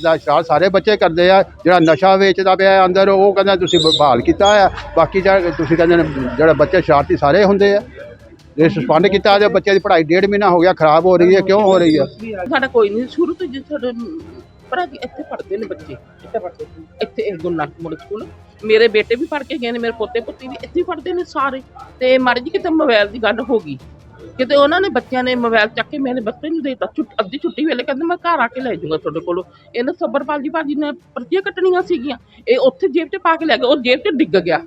ਦਾ ਸ਼ਰਾਬ ਸਾਰੇ ਬੱਚੇ ਕਰਦੇ ਆ, ਜਿਹੜਾ ਨਸ਼ਾ ਵੇਚਦਾ ਪਿਆ ਅੰਦਰ, ਉਹ ਕਹਿੰਦਾ ਤੁਸੀਂ ਬਹਾਲ ਕੀਤਾ ਆ। ਬਾਕੀ ਜਿਹੜਾ ਤੁਸੀਂ ਕਹਿੰਦੇ ਨੇ ਜਿਹੜਾ ਬੱਚੇ ਸ਼ਰਾਰਤੀ ਸਾਰੇ ਹੁੰਦੇ ਆ। ਇਹ ਸਸਪੈਂਡ ਕੀਤਾ ਤੇ ਬੱਚੇ ਦੀ ਪੜ੍ਹਾਈ ਡੇਢ ਮਹੀਨਾ ਹੋ ਗਿਆ, ਖਰਾਬ ਹੋ ਰਹੀ ਹੈ, ਕਿਉਂ ਹੋ ਰਹੀ ਹੈ? ਸਾਡਾ ਕੋਈ ਨਹੀਂ, ਸ਼ੁਰੂ ਤੋਂ ਜਿੱਥੇ ਸਾਡੇ ਇੱਥੇ ਪੜ੍ਹਦੇ ਨੇ ਬੱਚੇ ਕਿੱਥੇ ਪੜ੍ਹਦੇ ਇੱਥੇ ਇਹ ਗੁਰੂ ਸਕੂਲ, ਮੇਰੇ ਬੇਟੇ ਵੀ ਪੜ੍ਹ ਕੇ ਗਏ ਨੇ, ਮੇਰੇ ਪੋਤੇ ਪੁੱਤੀ ਵੀ ਇੱਥੇ ਹੀ ਨੇ ਸਾਰੇ। ਤੇ ਮਾੜੀ ਜੀ ਕਿਤੇ ਮੋਬਾਈਲ ਦੀ ਗੱਲ ਹੋ ਗਈ। ਕਿਤੇ ਉਹਨਾਂ ਨੇ ਬੱਚਿਆਂ ਨੇ ਮੋਬਾਈਲ ਚੱਕ ਕੇ ਮੇਰੇ ਬੱਚੇ ਨੂੰ ਦੇਤਾ, ਛੁੱਟ, ਅੱਧੀ ਛੁੱਟੀ ਵੇਲੇ ਕਹਿੰਦੇ ਮੈਂ ਘਰ ਆ ਕੇ ਲੈ ਜਾਊਂਗਾ ਤੁਹਾਡੇ ਕੋਲੋਂ। ਇਹਨਾਂ ਸੱਬਰਪਾਲ ਜੀ ਭਾਜੀ ਨੇ ਪਰਚੀਆਂ ਕੱਟਣੀਆਂ ਸੀਗੀਆਂ। ਇਹ ਉੱਥੇ ਜੇਬ 'ਚ ਪਾ ਕੇ ਲੈ ਗਏ, ਉਹ ਜੇਬ 'ਚ ਡਿੱਗ ਗਿਆ।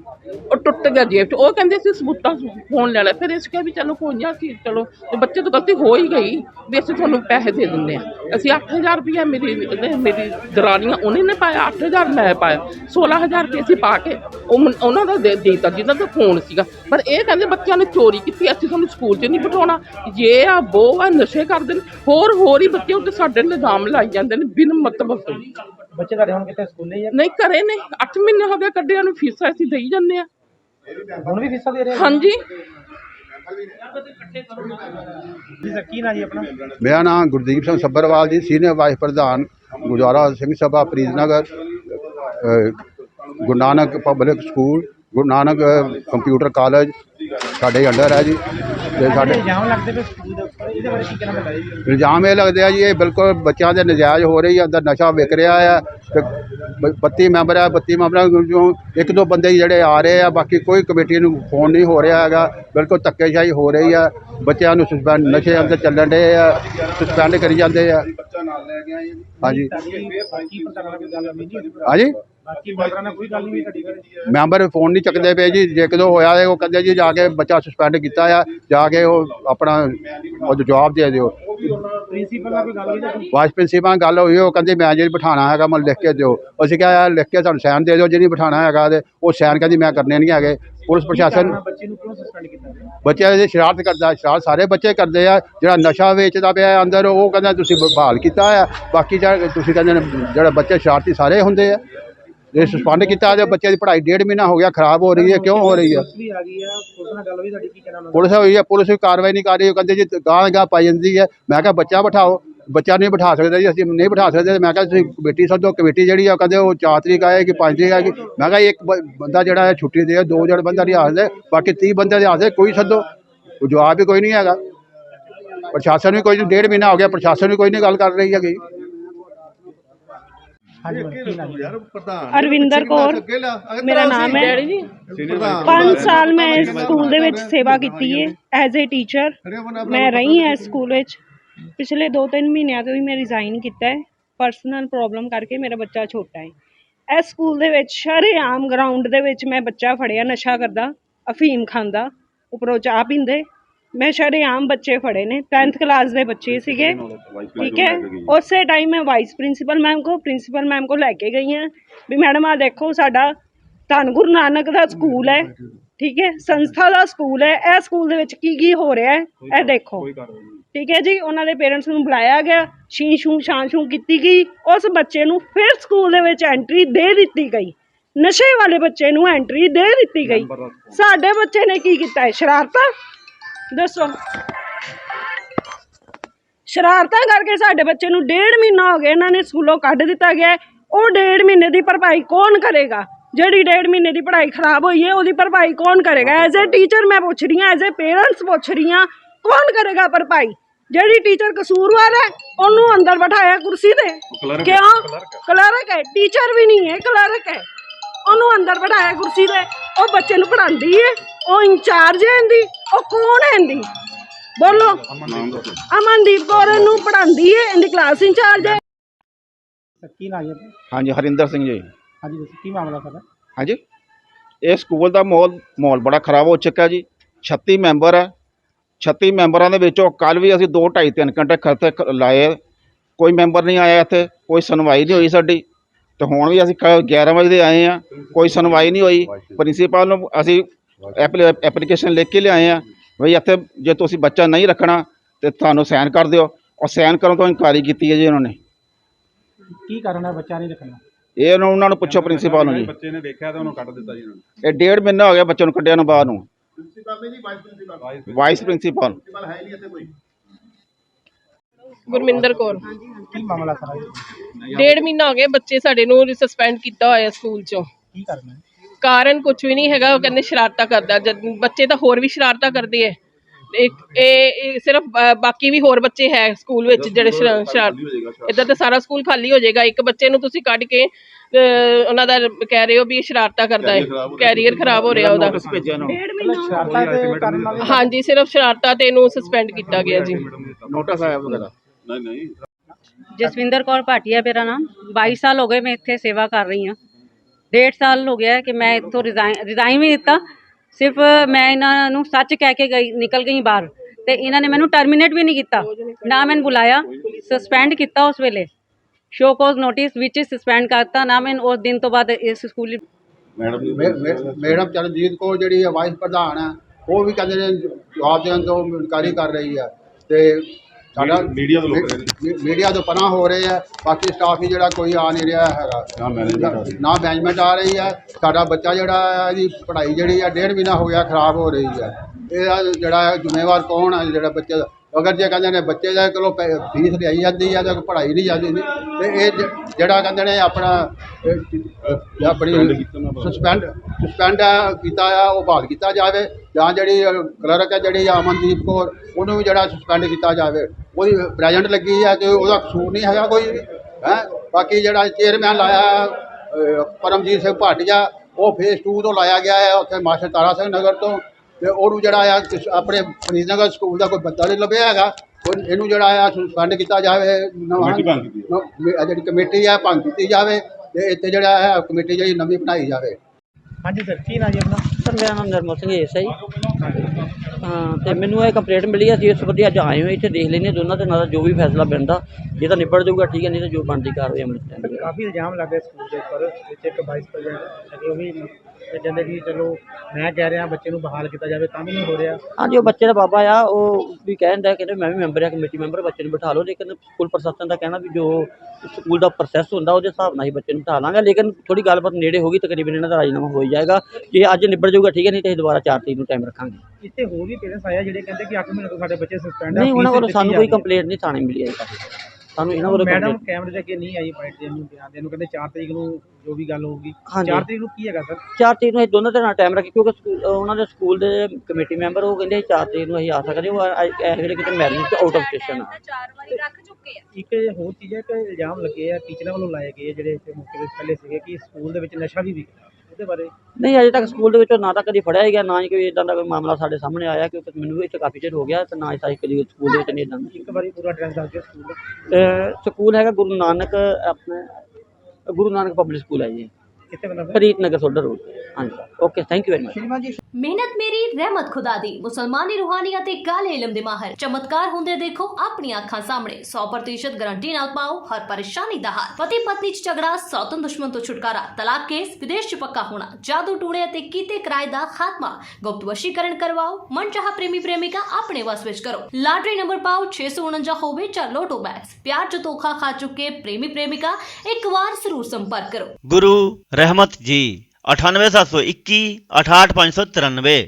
ਉਹ ਟੁੱਟ ਗਿਆ ਜੇਬ 'ਚ। ਉਹ ਕਹਿੰਦੇ ਸੀ ਸਬੂਤਾਂ ਫੋਨ ਲੈ ਲੈ। ਫਿਰ ਇਸ ਕਿਹਾ ਵੀ ਚਲੋ ਕੋਈ ਨਹੀਂ ਅਸੀਂ ਚਲੋ। ਬੱਚੇ ਤੋਂ ਗਲਤੀ ਹੋ ਹੀ ਗਈ ਵੀ ਅਸੀਂ ਤੁਹਾਨੂੰ ਪੈਸੇ ਦੇ ਦਿੰਦੇ ਆ ਅਸੀਂ 8000 ਰੁਪਇਆ ਮੇਰੀ ਮੇਰੀ ਦਰਾਨੀਆਂ ਉਹਨੇ ਨੇ ਪਾਇਆ 8000 ਮੈਂ ਪਾਇਆ। 16000 ਰੁਪਏ ਅਸੀਂ ਪਾ ਕੇ ਉਹ ਮੁੰ- ਉਹਨਾਂ ਦਾ ਦੇ ਦਿੱਤਾ ਜਿਨ੍ਹਾਂ ਦਾ ਫੋਨ ਸੀਗਾ। ਪਰ ਇਹ ਕਹਿੰਦੇ ਬੱਚਿਆਂ ਨੇ ਚੋਰੀ ਕੀਤੀ ਅਸੀਂ ਤੁਹਾਨੂੰ ਸਕੂਲ 'ਚ ਨਹੀਂ ਬਿਠਾਉਣਾ। ਜੇ ਆ ਉਹ ਆ ਨਸ਼ੇ ਕਰਦੇ ਨੇ ਹੋਰ ਹੋਰ ਹੀ ਬੱਚੇ ਉੱਤੇ ਸਾਡੇ ਨਿਜ਼ਾਮ ਲਾਈ ਜਾਂਦੇ ਨੇ ਬਿਨ ਮਤਲਬ ਤੋਂ। ਬੱਚੇ ਤੁਹਾਡੇ ਹੁਣ ਕਿੱਥੇ ਸਕੂਲੇ ਜਾਂ? ਨਹੀਂ ਕਰੇ ਨੇ। 8 ਮਹੀਨੇ ਹੋ ਗਏ ਕੱਢਿਆਂ ਨੂੰ ਫੀਸਾਂ ਅਸੀਂ ਦੇਈ ਜਾਂਦੇ ਆ। ਹੁਣ ਵੀ ਫੀਸਾਂ ਦੇ ਰਹੇ ਹੋ ਹਾਂਜੀ। ਜੀ ਸਰ ਕੀ ਨਾਂ ਜੀ ਆਪਣਾ? ਮੇਰਾ ਨਾਮ ਗੁਰਦੀਪ ਸਿੰਘ ਸੱਬਰਵਾਲ ਜੀ ਸੀਨੀਅਰ ਵਾਈਸ ਪ੍ਰਧਾਨ ਗੁਰਦੁਆਰਾ ਸਿੰਘ ਸਭਾ ਫਰੀਦਨਗਰ ਅ, Guru Nanak public school Guru Nanak computer college ਸਾਡੇ ਅੰਡਰ ਹੈ ਜੀ ਤੇ ਸਾਡੇ ਇਲਜ਼ਾਮ ਲੱਗਦੇ ਪਏ ਸਕੂਲ ਦੇ ਉੱਪਰ ਇਹਦੇ ਬਾਰੇ ਕੀ ਕਹਿਣਾ ਚਾਹੁੰਦਾ ਇਲਜ਼ਾਮ ਇਹ ਲੱਗਦੇ ਆ ਜੀ ਇਹ ਬਿਲਕੁਲ ਬੱਚਿਆਂ ਦੇ ਨਜਾਇਜ਼ ਹੋ ਰਹੀ ਹੈ ਅੰਦਰ ਨਸ਼ਾ ਵਿਕ ਰਿਹਾ ਆ ਤੇ ਬ- 32 ਮੈਂਬਰ ਆ 32 ਮੈਂਬਰਾਂ ਵਿੱਚੋਂ ਇੱਕ ਦੋ ਬੰਦੇ ਜਿਹੜੇ ਆ ਰਹੇ ਆ ਬਾਕੀ ਕੋਈ ਕਮੇਟੀ ਨੂੰ ਫੋਨ ਨਹੀਂ ਹੋ ਰਿਹਾ ਹੈਗਾ ਬਿਲਕੁਲ ਧੱਕੇਸ਼ਾਹੀ ਹੋ ਰਹੀ ਆ ਬੱਚਿਆਂ ਨੂੰ ਸਸਪੈਂਡ ਨਸ਼ੇ ਅੰਦਰ ਚੱਲਣ ਦੇ ਆ ਸਸਪੈਂਡ ਕਰੀ ਜਾਂਦੇ ਆ। ਹਾਂਜੀ। ਹਾਂਜੀ? ਮੈਂਬਰਾਂ ਫੋਨ ਨਹੀਂ ਚੱਕਦੇ ਪਏ ਜੀ ਜੇ ਕਦੋਂ ਹੋਇਆ ਹੈ ਉਹ ਕਹਿੰਦੇ ਜੀ ਜਾ ਕੇ ਬੱਚਾ ਸਸਪੈਂਡ ਕੀਤਾ ਆ ਜਾ ਕੇ ਉਹ ਆਪਣਾ ਉਹ ਜਵਾਬ ਦੇ ਦਿਓ। ਪ੍ਰਿੰਸੀਪਲ ਨਾਲ ਕੋਈ ਗੱਲ ਨਹੀਂ ਤੁਹਾਡੀ? ਵਾਈਸ ਪ੍ਰਿੰਸੀਪਲ ਨਾਲ ਗੱਲ ਹੋਈ ਉਹ ਕਹਿੰਦੇ ਮੈਂ ਜਿਹੜੀ ਬਿਠਾਣਾ ਹੈਗਾ ਮੈਨੂੰ ਲਿਖ ਕੇ ਦਿਓ। ਅਸੀਂ ਕਿਹਾ ਯਾਰ ਲਿਖ ਕੇ ਤੁਹਾਨੂੰ ਸਾਈਨ ਦੇ ਦਿਓ ਜਿਹੜੀ ਬਿਠਾਣਾ ਹੈਗਾ ਤੇ ਉਹ ਸਾਈਨ ਕਹਿੰਦੀ ਮੈਂ ਕਰਨੇ ਨਹੀਂ ਹੈਗੇ। ਪੁਲਿਸ ਪ੍ਰਸ਼ਾਸਨ ਬੱਚੇ ਨੂੰ ਕਿਉਂ ਸਸਪੈਂਡ ਕੀਤਾ ਬੱਚੇ ਦੀ ਸ਼ਰਾਰਤ ਕਰਦਾ ਸ਼ਰਾਰਤ ਸਾਰੇ ਬੱਚੇ ਕਰਦੇ ਆ। ਜਿਹੜਾ ਨਸ਼ਾ ਵੇਚਦਾ ਪਿਆ ਅੰਦਰ ਉਹ ਕਹਿੰਦਾ ਤੁਸੀਂ ਬਹਾਲ ਕੀਤਾ ਆ। ਬਾਕੀ ਜਿਹੜਾ ਤੁਸੀਂ ਕਹਿੰਦੇ ਜਿਹੜਾ ਬੱਚੇ ਸ਼ਰਾਰਤੀ ਸਾਰੇ ਹੁੰਦੇ ਆ। ਇਹ ਸਸਪੈਂਡ ਕੀਤਾ ਤੇ ਬੱਚੇ ਦੀ ਪੜ੍ਹਾਈ ਡੇਢ ਮਹੀਨਾ ਹੋ ਗਿਆ ਖਰਾਬ ਹੋ ਰਹੀ ਹੈ ਕਿਉਂ ਹੋ ਰਹੀ ਹੈ? ਪੁਲਿਸ ਵੀ ਆ ਗਈ ਆ ਪੁਲਿਸ ਨਾਲ ਗੱਲ ਹੋਈ ਕੀ ਕਹਿਣਾ? ਪੁਲਿਸ ਹੈ ਪੁਲਿਸ ਵੀ ਕਾਰਵਾਈ ਨਹੀਂ ਕਰ ਰਹੀ ਉਹ ਕਹਿੰਦੇ ਜੀ ਗਾਂ ਗਾਂ ਪਾਈ ਜਾਂਦੀ ਹੈ। ਮੈਂ ਕਿਹਾ ਬੱਚਾ ਬਿਠਾਓ ਬੱਚਾ ਨਹੀਂ ਬਿਠਾ ਸਕਦੇ ਜੀ ਅਸੀਂ ਨਹੀਂ ਬਿਠਾ ਸਕਦੇ। ਮੈਂ ਕਿਹਾ ਤੁਸੀਂ ਕਮੇਟੀ ਸੱਦੋ ਕਮੇਟੀ ਜਿਹੜੀ ਆ ਕਹਿੰਦੇ ਉਹ ਚਾਰ ਤਰੀਕ ਆਏਗੀ ਪੰਜ ਤਰੀਕ ਆਏਗੀ ਮੈਂ ਕਿਹਾ ਇੱਕ ਬੰਦਾ ਜਿਹੜਾ ਹੈ ਛੁੱਟੀ ਦੇ ਦੋ ਜਣ ਬੰਦਾ ਨਹੀਂ ਆਸਦੇ ਬਾਕੀ 30 ਬੰਦੇ ਦੇ ਆਸਦੇ ਕੋਈ ਸੱਦੋ। ਉਹ ਜਵਾਬ ਵੀ ਕੋਈ ਨਹੀਂ ਹੈਗਾ। ਪ੍ਰਸ਼ਾਸਨ ਵੀ ਕੋਈ ਡੇਢ ਮਹੀਨਾ ਹੋ ਗਿਆ ਪ੍ਰਸ਼ਾਸਨ ਵੀ ਕੋਈ ਨਹੀਂ ਗੱਲ ਕਰ ਰਹੀ ਹੈਗੀ। ਹਾਂਜੀ ਮੈਡਮ, ਕੀ ਨਾਮ ਹੈ ਅਰਵਿੰਦਰ ਕੌਰ ਮੇਰਾ ਨਾਮ ਹੈ। ਡੈਡੀ ਜੀ? 5 ਸਾਲ ਮੈਂ ਇਸ ਸਕੂਲ ਦੇ ਵਿੱਚ ਸੇਵਾ ਕੀਤੀ ਹੈ ਐਜ਼ ਅ ਟੀਚਰ ਮੈਂ ਰਹੀ ਹਾਂ ਇਸ ਸਕੂਲ ਵਿੱਚ। ਪਿਛਲੇ 2-3 ਮਹੀਨਿਆਂ ਤੋਂ ਹੀ ਮੈਂ ਰਿਜ਼ਾਈਨ ਕੀਤਾ ਹੈ। ਪਰਸਨਲ ਪ੍ਰੋਬਲਮ ਕਰਕੇ ਮੇਰਾ ਬੱਚਾ ਛੋਟਾ ਹੈ। ਇਸ ਸਕੂਲ ਦੇ ਵਿੱਚ ਸ਼ਰੇਆਮ ਗਰਾਊਂਡ ਦੇ ਵਿੱਚ ਮੈਂ ਬੱਚਾ ਫੜਿਆ ਨਸ਼ਾ ਕਰਦਾ ਅਫੀਮ ਖਾਂਦਾ ਉੱਪਰੋਂ ਚਾਹ ਪੀਂਦੇ। ਮੈਂ ਸ਼ਰੇਆਮ ਬੱਚੇ ਫੜੇ ਨੇ 10th ਕਲਾਸ ਦੇ ਬੱਚੇ ਸੀਗੇ ਠੀਕ ਹੈ? ਉਸੇ ਟਾਈਮ ਮੈਂ ਵਾਈਸ ਪ੍ਰਿੰਸੀਪਲ ਮੈਮ ਕੋ ਪ੍ਰਿੰਸੀਪਲ ਮੈਮ ਕੋ ਲੈ ਕੇ ਗਈ ਹਾਂ। ਵੀ ਮੈਡਮ ਆ ਦੇਖੋ ਸਾਡਾ ਧੰਨ ਗੁਰੂ ਨਾਨਕ ਦਾ ਸਕੂਲ ਹੈ ਠੀਕ ਹੈ? ਸੰਸਥਾ ਦਾ ਸਕੂਲ ਹੈ। ਇਹ ਸਕੂਲ ਦੇ ਵਿੱਚ ਕੀ ਕੀ ਹੋ ਰਿਹਾ ਹੈ? ਇਹ ਦੇਖੋ। ਠੀਕ ਹੈ ਜੀ? ਉਹਨਾਂ ਦੇ ਪੇਰੈਂਟਸ ਨੂੰ ਬੁਲਾਇਆ ਗਿਆ ਛੀ ਛੂ ਛਾਂ ਛੂ ਕੀਤੀ ਗਈ। ਉਸ ਬੱਚੇ ਨੂੰ ਫਿਰ ਸਕੂਲ ਦੇ ਵਿੱਚ ਐਂਟਰੀ ਦੇ ਦਿੱਤੀ ਗਈ। ਨਸ਼ੇ ਵਾਲੇ ਬੱਚੇ ਨੂੰ ਐਂਟਰੀ ਦੇ ਦਿੱਤੀ ਗਈ। ਸਾਡੇ ਬੱਚੇ ਨੇ ਕੀ ਕੀਤਾ ਹੈ? ਸ਼ਰਾਰਤਾਂ ਦੱਸੋ। ਸ਼ਰਾਰਤਾਂ ਕਰਕੇ ਸਾਡੇ ਬੱਚੇ ਨੂੰ ਡੇਢ ਮਹੀਨਾ ਹੋ ਗਿਆ ਇਹਨਾਂ ਨੇ ਸਕੂਲੋਂ ਕੱਢ ਦਿੱਤਾ ਗਿਆ। ਉਹ ਡੇਢ ਮਹੀਨੇ ਦੀ ਭਰਪਾਈ ਕੌਣ ਕਰੇਗਾ? ਜਿਹੜੀ ਡੇਢ ਮਹੀਨੇ ਦੀ ਪੜ੍ਹਾਈ ਖਰਾਬ ਹੋਈ ਹੈ ਉਹਦੀ ਭਰਪਾਈ ਕੌਣ ਕਰੇਗਾ? ਐਜ਼ ਅ ਟੀਚਰ ਮੈਂ ਪੁੱਛ ਰਹੀ ਹਾਂ ਐਜ਼ ਅ ਪੇਰੈਂਟਸ ਪੁੱਛ ਰਹੀ ਹਾਂ ਕੌਣ ਕਰੇਗਾ ਭਰਪਾਈ? ਜਿਹੜੀ ਟੀਚਰ ਕਸੂਰਵਾਰ ਹੈ ਉਹਨੂੰ ਅੰਦਰ ਬਿਠਾਇਆ ਕੁਰਸੀ ਤੇ। ਕਿਉਂ? ਕਲਰਕ ਹੈ। ਟੀਚਰ ਵੀ ਨਹੀਂ ਹੈ ਕਲਰਕ ਹੈ। ਉਹਨੂੰ ਅੰਦਰ ਬਿਠਾਇਆ ਕੁਰਸੀ ਤੇ ਉਹ ਬੱਚੇ ਨੂੰ ਪੜ੍ਹਾਉਂਦੀ ਹੈ ਉਹ ਇੰਚਾਰਜ ਹੈ ਇਹਦੀ। ਉਹ ਕੌਣ ਹੈ ਇਹਦੀ? ਬੋਲੋ। ਅਮਨਦੀਪ ਕੌਰ ਨੂੰ ਪੜ੍ਹਾਉਂਦੀ ਹੈ ਇਹਦੀ ਕਲਾਸ ਇੰਚਾਰਜ ਹੈ ਸਰ ਕੀ ਨਾਮ ਹੈ? ਹਾਂਜੀ ਹਰਿੰਦਰ ਸਿੰਘ ਜੀ। ਹਾਂਜੀ ਦੱਸੋ ਕੀ ਮਾਮਲਾ ਸਾਡਾ ਹਾਂਜੀ ਇਹ ਸਕੂਲ ਦਾ ਮਾਹੌਲ ਮਾਹੌਲ ਬੜਾ ਖਰਾਬ ਹੋ ਚੁੱਕਾ ਜੀ। 36 ਮੈਂਬਰ ਹੈ। 36 ਮੈਂਬਰਾਂ ਦੇ ਵਿੱਚੋਂ ਕੱਲ ਵੀ ਅਸੀਂ 2 2.5 3 ਘੰਟੇ ਖਰਚ ਕ- ਲਾਏ। ਕੋਈ ਮੈਂਬਰ ਨਹੀਂ ਆਇਆ ਇੱਥੇ ਕੋਈ ਸੁਣਵਾਈ ਨਹੀਂ ਹੋਈ ਸਾਡੀ। ਤੇ ਹੁਣ ਵੀ ਅਸੀਂ ਕ- 11 ਵਜੇ ਦੇ ਆਏ ਆ ਕੋਈ ਸੁਣਵਾਈ ਨਹੀਂ ਹੋਈ। ਪ੍ਰਿੰਸੀਪਲ ਨੂੰ ਅਸੀਂ ਐਪਲੀਕੇਸ਼ਨ ਲਿਖ ਕੇ ਲਿਆਏ ਆ। ਵੀ ਇੱਥੇ ਜੇ ਤੁਸੀਂ ਬੱਚਾ ਨਹੀਂ ਰੱਖਣਾ ਤੇ ਤੁਹਾਨੂੰ ਸਾਈਨ ਕਰ ਦਿਓ। ਔਰ ਸਾਈਨ ਕਰਨ ਤੋਂ ਇਨਕਾਰੀ ਕੀਤੀ ਹੈ ਜੀ ਉਹਨਾਂ ਨੇ। ਕੀ ਕਾਰਨ ਹੈ ਬੱਚਾ ਨਹੀਂ ਰੱਖਣਾ? ਇਹ ਉਹਨਾਂ ਉਹਨਾਂ ਨੂੰ ਪੁੱਛੋ ਪ੍ਰਿੰਸੀਪਲ ਨੂੰ ਜੀ। ਬੱਚੇ ਨੇ ਦੇਖਿਆ ਤਾਂ ਉਹਨੂੰ ਕੱਢ ਦਿੱਤਾ ਜੀ ਇਹਨਾਂ ਨੇ। ਇਹ ਡੇਢ ਮਹੀਨਾ ਹੋ ਗਿਆ ਬੱਚੇ ਨੂੰ ਕੱਢਿਆ ਨੂੰ ਬਾਹਰ ਨੂੰ। Vice principal Gurminder Kaur. ਕੀ ਮਾਮਲਾ ਸਾਰਾ ਜੀ? ਡੇਢ ਮਹੀਨਾ ਹੋ ਗਿਆ ਬੱਚੇ ਸਾਡੇ ਨੂੰ ਸਸਪੈਂਡ ਕੀਤਾ ਹੋਇਆ ਸਕੂਲ ਚੋਂ। ਕੀ ਕਰਨਾ ਹੈ? ਕਾਰਨ ਕੁਝ ਵੀ ਨਹੀਂ ਹੈਗਾ ਉਹ ਕਹਿੰਦੇ ਸ਼ਰਾਰਤਾਂ ਕਰਦਾ ਜਦ ਬੱਚੇ ਤਾਂ ਹੋਰ ਵੀ ਸ਼ਰਾਰਤਾਂ ਕਰਦੇ ਐ। ਇੱਕ ਇਹ ਇਹ ਸਿਰਫ ਬਾਕੀ ਵੀ ਹੋਰ ਬੱਚੇ ਹੈ ਸਕੂਲ ਵਿੱਚ ਜਿਹੜੇ ਸ਼ਰਾ- ਸ਼ਰਾਰਤ। ਇਦਾਂ ਤਾਂ ਸਾਰਾ ਸਕੂਲ ਖਾਲੀ ਹੋ ਜਾਏਗਾ ਇੱਕ ਬੱਚੇ ਨੂੰ ਤੁਸੀਂ ਕੱਢ ਕੇ ਉਹਨਾਂ ਦਾ ਕਹਿ ਰਹੇ ਹੋ ਵੀ ਇਹ ਸ਼ਰਾਰਤਾਂ ਕਰਦਾ ਹੈ ਕੈਰੀਅਰ ਖਰਾਬ ਹੋ ਰਿਹਾ ਉਹਦਾ। ਹਾਂਜੀ ਸਿਰਫ ਸ਼ਰਾਰਤਾਂ ਤੇ ਇਹਨੂੰ ਸਸਪੈਂਡ ਕੀਤਾ ਗਿਆ ਜੀ। ਨੋਟਿਸ ਆਇਆ ਵਗੈਰਾ ਨਹੀਂ ਨਹੀਂ। ਜਸਵਿੰਦਰ ਕੌਰ ਭਾਟੀਆ ਮੇਰਾ ਨਾਮ 22 ਸਾਲ ਹੋ ਗਏ ਮੈਂ ਇੱਥੇ ਸੇਵਾ ਕਰ ਰਹੀ ਹਾਂ। ਡੇਢ ਸਾਲ ਹੋ ਗਿਆ ਕਿ ਮੈਂ ਇੱਥੋਂ ਰਿਜ਼ਾਈਨ ਰਿਜ਼ਾਈਨ ਵੀ ਦਿੱਤਾ। ਸਿਰਫ ਮੈਂ ਇਹਨਾਂ ਨੂੰ ਸੱਚ ਕਹਿ ਕੇ ਗਈ ਨਿਕਲ ਗਈ ਬਾਹਰ। ਤੇ ਇਹਨਾਂ ਨੇ ਮੈਨੂੰ ਟਰਮੀਨੇਟ ਵੀ ਨਹੀਂ ਕੀਤਾ। ਨਾ ਮੈਨੂੰ ਬੁਲਾਇਆ ਸਸਪੈਂਡ ਕੀਤਾ ਉਸ ਵੇਲੇ। ਸ਼ੋ ਕੋਜ਼ ਨੋਟਿਸ ਵਿੱਚ ਸਸਪੈਂਡ ਕਰਤਾ। ਨਾ ਮੈਂ ਉਸ ਦਿਨ ਤੋਂ ਬਾਅਦ ਇਸ school madam madam Charanjit Kaur ਜਿਹੜੀ ਹੈ ਵਾਈਸ ਪ੍ਰਧਾਨ ਹੈ ਉਹ ਵੀ ਕਹਿੰਦੇ ਨੇ ਜਵਾਬ ਦੇਣ ਤੋਂ ਇਨਕਾਰੀ ਕਰ ਰਹੀ ਹੈ। ਤੇ ਸਾਡਾ ਮੀਡੀਆ ਤੋਂ ਲੋਕ ਰਹੇ ਨੇ। ਮੀਡੀਆ ਤੋਂ ਪਰਾਂ ਹੋ ਰਹੇ ਆ ਬਾਕੀ ਸਟਾਫ ਹੀ ਜਿਹੜਾ ਕੋਈ ਆ ਨਹੀਂ ਰਿਹਾ ਹੈਗਾ ਨਾ ਰਹੀ। ਨਾ ਮੈਨੇਜਮੈਂਟ ਆ ਰਹੀ ਹੈ ਸਾਡਾ ਬੱਚਾ ਜਿਹੜਾ ਇਹਦੀ ਪੜ੍ਹਾਈ ਜਿਹੜੀ ਆ ਡੇਢ ਮਹੀਨਾ ਹੋ ਗਿਆ ਖਰਾਬ ਹੋ ਰਹੀ ਹੈ ਇਹਦਾ ਜਿਹੜਾ ਜ਼ਿੰਮੇਵਾਰ ਕੌਣ ਹੈ ਜਿਹੜਾ ਬੱਚੇ ਦਾ ਅਗਰ ਜੇ ਕਹਿੰਦੇ ਨੇ ਬੱਚੇ ਦਾ ਚਲੋ ਫੀਸ ਲਈ ਜਾਂਦੀ ਹੈ ਤਾਂ ਪੜ੍ਹਾਈ ਨਹੀਂ ਜਾਂਦੀ ਤੇ ਇਹ ਜ- ਜਿਹੜਾ ਕਹਿੰਦੇ ਨੇ ਆਪਣਾ ਆਪਣੀ ਸਸਪੈਂਡ ਸਸਪੈਂਡ ਕੀਤਾ ਆ ਉਹ ਬਹਾਲ ਕੀਤਾ ਜਾਵੇ। ਜਾਂ ਜਿਹੜੀ ਕਲਰਕ ਹੈ ਜਿਹੜੀ ਅਮਨਦੀਪ ਕੌਰ ਉਹਨੂੰ ਵੀ ਜਿਹੜਾ ਸਸਪੈਂਡ ਕੀਤਾ ਜਾਵੇ। ਉਹਦੀ ਪ੍ਰੈਜ਼ੈਂਟ ਲੱਗੀ ਹੈ ਕਿ ਉਹਦਾ ਕਸੂਰ ਨਹੀਂ ਹੈਗਾ ਕੋਈ ਹੈ? ਬਾਕੀ ਜਿਹੜਾ ਚੇਅਰਮੈਨ ਲਾਇਆ ਪਰਮਜੀਤ ਸਿੰਘ ਭਾਟੀਆ ਉਹ ਫੇਸ 2 ਤੋਂ ਲਾਇਆ ਗਿਆ ਹੈ ਉੱਥੇ ਮਾਸਟਰ ਤਾਰਾ ਸਿੰਘ ਨਗਰ ਤੋਂ। ਤੇ ਉਹਨੂੰ ਜਿਹੜਾ ਆ ਆਪਣੇ ਫਰੀਦ ਨਗਰ ਸਕੂਲ ਦਾ ਕੋਈ ਬੰਦਾ ਨਹੀਂ ਲੱਭਿਆ ਹੈਗਾ। ਉਹ ਇਹਨੂੰ ਜਿਹੜਾ ਆ ਸਸਪੈਂਡ ਕੀਤਾ ਜਾਵੇ ਨਵਾਂ- ਜਿਹੜੀ ਕਮੇਟੀ ਹੈ ਭੰਗ ਕੀਤੀ ਜਾਵੇ ਤੇ ਇੱਥੇ ਜਿਹੜਾ ਹੈ ਕਮੇਟੀ ਜਿਹੜੀ ਨਵੀਂ ਬਣਾਈ ਜਾਵੇ। ਹਾਂਜੀ ਸਰ ਕੀ ਨਾਂ ਜੀ ਆਪਣਾ? ਸਰ ਮੇਰਾ ਨਾਮ ਨਰਮਲ ਸਿੰਘ ਏਸ ਹੈ ਜੀ। ਹਾਂ ਤੇ ਮੈਨੂੰ ਇਹ ਕੰਪਲੇਂਟ ਮਿਲੀ ਹੈ ਅਸੀਂ ਇਸ ਸੰਬੰਧੀ ਅੱਜ ਆਏ ਹੋਏ ਇੱਥੇ ਦੇਖ ਲੈਂਦੇ ਹਾਂ ਦੋਨਾਂ ਦੇ ਨਾਲ ਜੋ ਵੀ ਫੈਸਲਾ ਬਣਦਾ ਜੇ ਤਾਂ ਨਿਬੜ ਜਾਊਗਾ ਠੀਕ ਹੈ ਨਹੀਂ ਤਾਂ ਜੋ ਬਣਦੀ ਕਾਰਵਾਈ ਅਮਲ ਚ ਕਾਫੀ ਇਲਜ਼ਾਮ ਲੱਗੇ ਸਕੂਲ ਦੇ ਉੱਪਰ ਵਿੱਚ ਇੱਕ ਵਾਈਸ ਪ੍ਰੈਜ਼ੀਡੈਂਟ ਉਹ ਵੀ ਇਹ ਕਹਿੰਦੇ ਕਿ ਚਲੋ ਮੈਂ ਕਹਿ ਰਿਹਾ ਬੱਚੇ ਨੂੰ ਬਹਾਲ ਕੀਤਾ ਜਾਵੇ ਤਾਂ ਵੀ ਨਹੀਂ ਹੋ ਰਿਹਾ। ਹਾਂਜੀ ਉਹ ਬੱਚੇ ਦਾ ਬਾਬਾ ਆ ਉਹ ਵੀ ਕਹਿੰਦਾ ਕਹਿੰਦੇ ਮੈਂ ਵੀ ਮੈਂਬਰ ਆ ਕਮੇਟੀ ਮੈਂਬਰ ਬੱਚੇ ਨੂੰ ਬਿਠਾ ਲਓ ਲੇਕਿਨ ਸਕੂਲ ਪ੍ਰਸ਼ਾਸਨ ਦਾ ਕਹਿਣਾ ਵੀ ਜੋ ਸਕੂਲ ਦਾ ਪ੍ਰੋਸੈਸ ਹੁੰਦਾ ਉਹਦੇ ਹਿਸਾਬ ਨਾਲ ਹੀ ਬੱਚੇ ਨੂੰ ਬਿਠਾ ਲਾਂਗੇ ਲੇਕਿਨ ਥੋੜੀ ਗੱਲਬਾਤ ਨੇੜੇ ਹੋ ਗਈ ਤਕਰੀਬਨ ਇਹਨਾਂ ਦਾ ਰਾਜੀਨਾਮਾ ਹੋ ਹੀ ਜਾਏਗਾ। ਜੇ ਅੱਜ ਨਿਬੜ ਜਾਊਗਾ ਠੀਕ ਹੈ ਨਹੀਂ ਤਾਂ ਅਸੀਂ ਦੁਬਾਰਾ 4 ਤਰੀਕ ਨੂੰ ਟਾਈਮ ਰੱਖਾਂਗੇ। ਇੱਥੇ ਹੋਰ ਵੀ ਪੇਰੈਂਟਸ ਆਇਆ ਜਿਹੜੇ ਕਹਿੰਦੇ ਕਿ 8 ਮਹੀਨੇ ਤੋਂ ਸਾਡੇ ਬੱਚੇ ਸਸਪੈਂਡ ਨਹੀਂ ਉਹਨਾਂ ਕੋਲੋਂ ਸਾਨੂੰ ਕੋਈ ਕੰਪਲੇਂਟ ਨਹੀਂ ਥਾਣੇ ਮਿਲੀ ਅਜੇ ਤੱਕ। ਸਾਨੂੰ ਇਹਨਾਂ ਕੋਲੋਂ ਮੈਡਮ complaint- ਕੈਮਰੇ ਦੇ ਅੱਗੇ ਨਹੀਂ ਆਈ ਬਾਈਟ ਦੇਣ ਨੂੰ ਬਿਆਨ ਦੇਣ ਨੂੰ ਕਹਿੰਦੇ 4 ਤਰੀਕ ਨੂੰ ਜੋ ਵੀ ਗੱਲ ਹੋਊਗੀ। ਹਾਂਜੀ। 4 ਤਰੀਕ ਨੂੰ ਕੀ ਹੈਗਾ ਸਰ? ਚਾਰ ਤਰੀਕ ਨੂੰ ਅਸੀਂ ਦੋਨਾਂ ਦੇ ਨਾਲ ਟਾਈਮ ਰੱਖੀ ਕਿਉਂਕਿ ਸਕੂ- ਅਹ ਉਹਨਾਂ ਦੇ ਸਕੂਲ ਦੇ ਕਮੇਟੀ ਮੈਂਬਰ ਉਹ ਕਹਿੰਦੇ ਚਾਰ ਤਰੀਕ ਨੂੰ ਅਸੀਂ ਆ ਸਕਦੇ ਉਹ ਇਹ ਜਿਹੜੇ ਕਿਤੇ ਮੈਰਿਜ ਤੇ ਆਊਟ ਆਫ ਸਟੇਸ਼ਨ ਆ। ਇੱਕ ਹੋਰ ਚੀਜ਼ ਹੈ ਕਿ ਇਲਜ਼ਾਮ ਲੱਗੇ ਆ ਟੀਚਰਾਂ ਵੱਲੋਂ ਲਾਏ ਗਏ ਆ ਜਿਹੜੇ ਇੱਥੇ ਮੌਕੇ ਤੇ ਪਹਿਲੇ ਸੀਗੇ ਕਿ ਸਕੂਲ ਦੇ ਵਿੱਚ ਨਸ਼ਾ ਵੀ ਵਿਕਦਾ। ਬਾਰੇ? ਨਹੀਂ ਅਜੇ ਤੱਕ ਸਕੂਲ ਦੇ ਵਿੱਚੋਂ ਨਾ ਤਾਂ ਕਦੀ ਫੜਿਆ ਗਿਆ ਨਾ ਹੀ ਕੋਈ ਇਦਾਂ ਦਾ ਕੋਈ ਮਾਮਲਾ ਸਾਡੇ ਸਾਹਮਣੇ ਆਇਆ ਕਿਉਂਕਿ ਮੈਨੂੰ ਵੀ ਇੱਥੇ ਕਾਫੀ ਚਿਰ ਹੋ ਗਿਆ ਤੇ ਨਾ ਹੀ ਸਾਈ ਕਦੀ ਸਕੂਲ ਦੇ ਵਿੱਚ ਨਹੀਂ ਇਦਾਂ ਇੱਕ ਵਾਰੀ ਪੂਰਾ ਐਡਰੈਸ ਦੱਸ ਦਿਓ ਸਕੂਲ ਦਾ। ਸਕੂਲ ਹੈਗਾ ਗੁਰੂ ਨਾਨਕ ਆਪਣੇ ਗੁਰੂ ਨਾਨਕ ਪਬਲਿਕ ਸਕੂਲ ਹੈ ਜੀ। ਕਿੱਥੇ ਫਰੀਦ ਨਗਰ ਸੋਡਰ ਰੋਡ ਹਾਂਜੀ okay thank you very much ਮਿਹਨਤ ਮੇਰੀ ਰਹਿਮਤ ਖੁਦਾ ਦੀ। ਮੁਸਲਮਾਨੀ ਰੂਹਾਨੀ ਅਤੇ ਕਾਲੇ ਇਲਮ ਦੇ ਮਾਹਰ। ਚਮਤਕਾਰ ਹੁੰਦੇ ਦੇਖੋ ਆਪਣੀਆਂ ਅੱਖਾਂ ਸਾਹਮਣੇ। 100% ਗਾਰੰਟੀ ਨਾਲ ਪਾਓ ਹਰ ਪਰੇਸ਼ਾਨੀ ਦਾ ਹੱਲ ਪਤੀ ਪਤਨੀ ਚ ਝਗੜਾ ਸੌਤਨ ਦੁਸ਼ਮਣ ਤੋਂ ਛੁਟਕਾਰਾ। ਤਲਾਕ ਕੇਸ ਵਿਦੇਸ਼ ਚ ਪੱਕਾ ਹੋਣਾ। ਜਾਦੂ ਟੂਣੇ ਅਤੇ ਕੀਤੇ ਕਿਰਾਏ ਦਾ ਖਾਤਮਾ। ਗੁਪਤ ਵਸ਼ੀਕਰਨ ਕਰਵਾਓ। ਮਨਚਾਹਾ ਪ੍ਰੇਮੀ ਪ੍ਰੇਮਿਕਾ ਆਪਣੇ ਵਸ ਵਿੱਚ ਕਰੋ। ਲਾਟਰੀ ਨੰਬਰ ਪਾਓ 649 ਹੋਵੇ ਜਾਂ ਲੋਟੋ ਬੈਗਸ। ਪਿਆਰ ਚ ਧੋਖਾ ਖਾ ਚੁੱਕੇ ਪ੍ਰੇਮੀ ਪ੍ਰੇਮਿਕਾ ਇੱਕ ਵਾਰ ਜ਼ਰੂਰ ਸੰਪਰਕ ਕਰੋ। गुरु ਰਹਿਮਤ ਜੀ 9871 68593